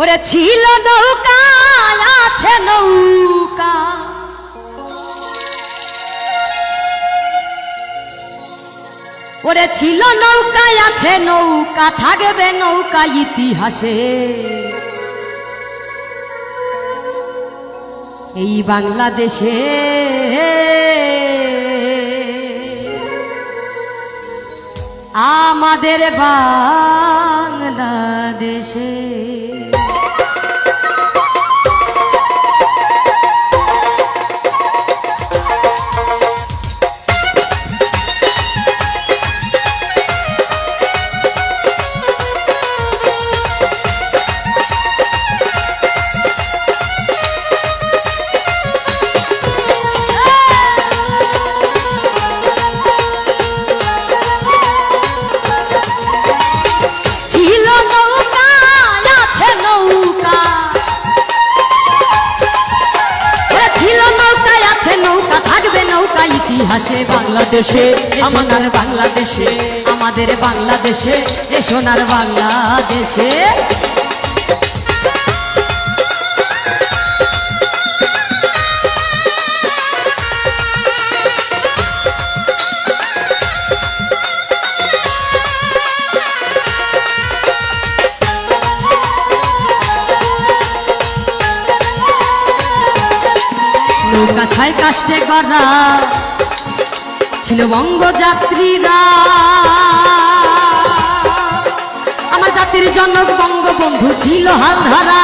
ওরে ছিল নৌকা, আছে নৌকা। ওরে ছিল নৌকায়, আছে নৌকা, থাকবে নৌকা ইতিহাসে। এই বাংলাদেশে আমাদের বাংলাদেশে ইতিহাসে বাংলাদেশে সোনার বাংলাদেশে। আমাদের বাংলাদেশে এ সোনার বাংলাদেশে। নৌকা ছয় গড়া ছিল বঙ্গযাত্রীরা। আমার জাতির জনক বঙ্গবন্ধু ছিল হালধারা।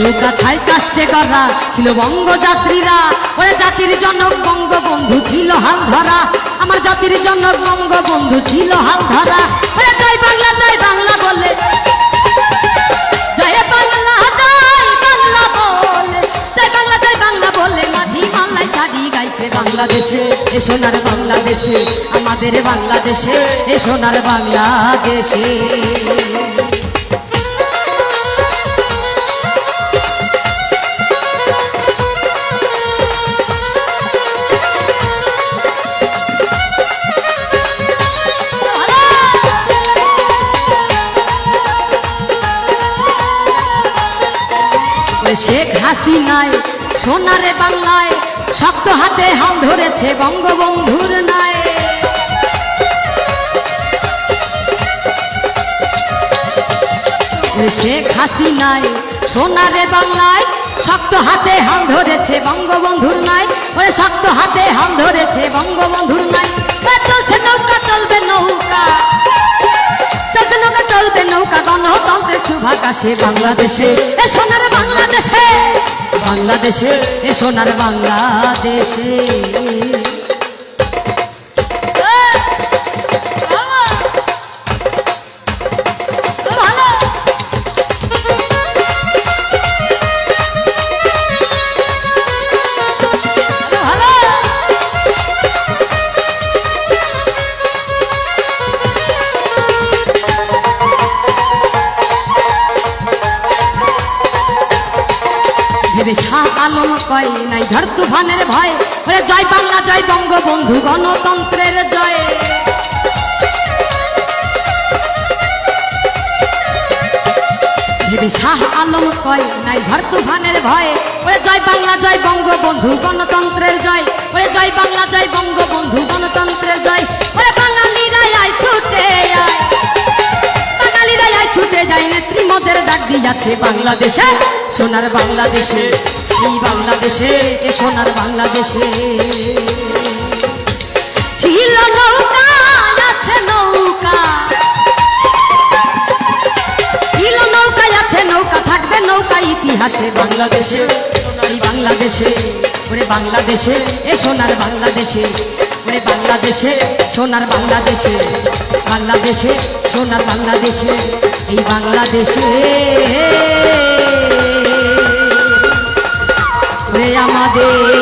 নৌকা ছাই কাষ্টে গড়া ছিল বঙ্গযাত্রীরা। ওরে জাতির জনক বঙ্গবন্ধু ছিল হাল ধরা আমার জাতির জনক বঙ্গবন্ধু ছিল হাল ধরা ওরে জয় বাংলা জয় বাংলা বলে। এ সোনার বাংলাদেশে আমাদের বাংলাদেশে এ সোনার বাংলাদেশে। শেখ হাসিনায় সোনারে বাংলায় শক্ত হাতে হাল ধরেছে বঙ্গবন্ধুর নাই ওই শেখ হাসিনায়, সোনারে বাংলায়, শক্ত হাতে হাল ধরেছে বঙ্গবন্ধুর নাই ওরে শক্ত হাতে হাল ধরেছে বঙ্গবন্ধুর নাই চলছে নৌকা, চলবে নৌকা। চলছে নৌকা, চলবে নৌকা। গণতন্ত্রের শুভাকাশে বাংলাদেশে। এ সোনার বাংলাদেশে। বাংলাদেশে এ সোনার বাংলাদেশে। ভেবে শাহ আলম কয়, নাই ঝড় তুফানের ভয় ওরে জয় বাংলা, জয় বঙ্গবন্ধু গণতন্ত্রের জয়। ভেবে শাহ আলম কয়, নাই ঝড় তুফানের ভয় ওরে জয় বাংলা, জয় বঙ্গবন্ধু গণতন্ত্রের জয়। ওরে জয় বাংলা, জয় বঙ্গবন্ধু গণতন্ত্রের জয়। ওরে বাঙালিরা আয়, ছুটে আয়। বাঙালিরা আয়, ছুটে যায়, নেত্রী মদের ডাক দিয়াছে বাংলাদেশে। সোনার বাংলাদেশে, এই বাংলাদেশে, এ সোনার বাংলাদেশে। ছিল নৌকা, আছে নৌকা। ছিল নৌকা আছে নৌকা, থাকবে নৌকা ইতিহাসে বাংলাদেশে। এই বাংলাদেশে, ওরে বাংলাদেশে, এ সোনার বাংলাদেশে। ওরে বাংলাদেশে, সোনার বাংলাদেশে। বাংলাদেশে, সোনার বাংলাদেশে, এই বাংলাদেশে। আমাদের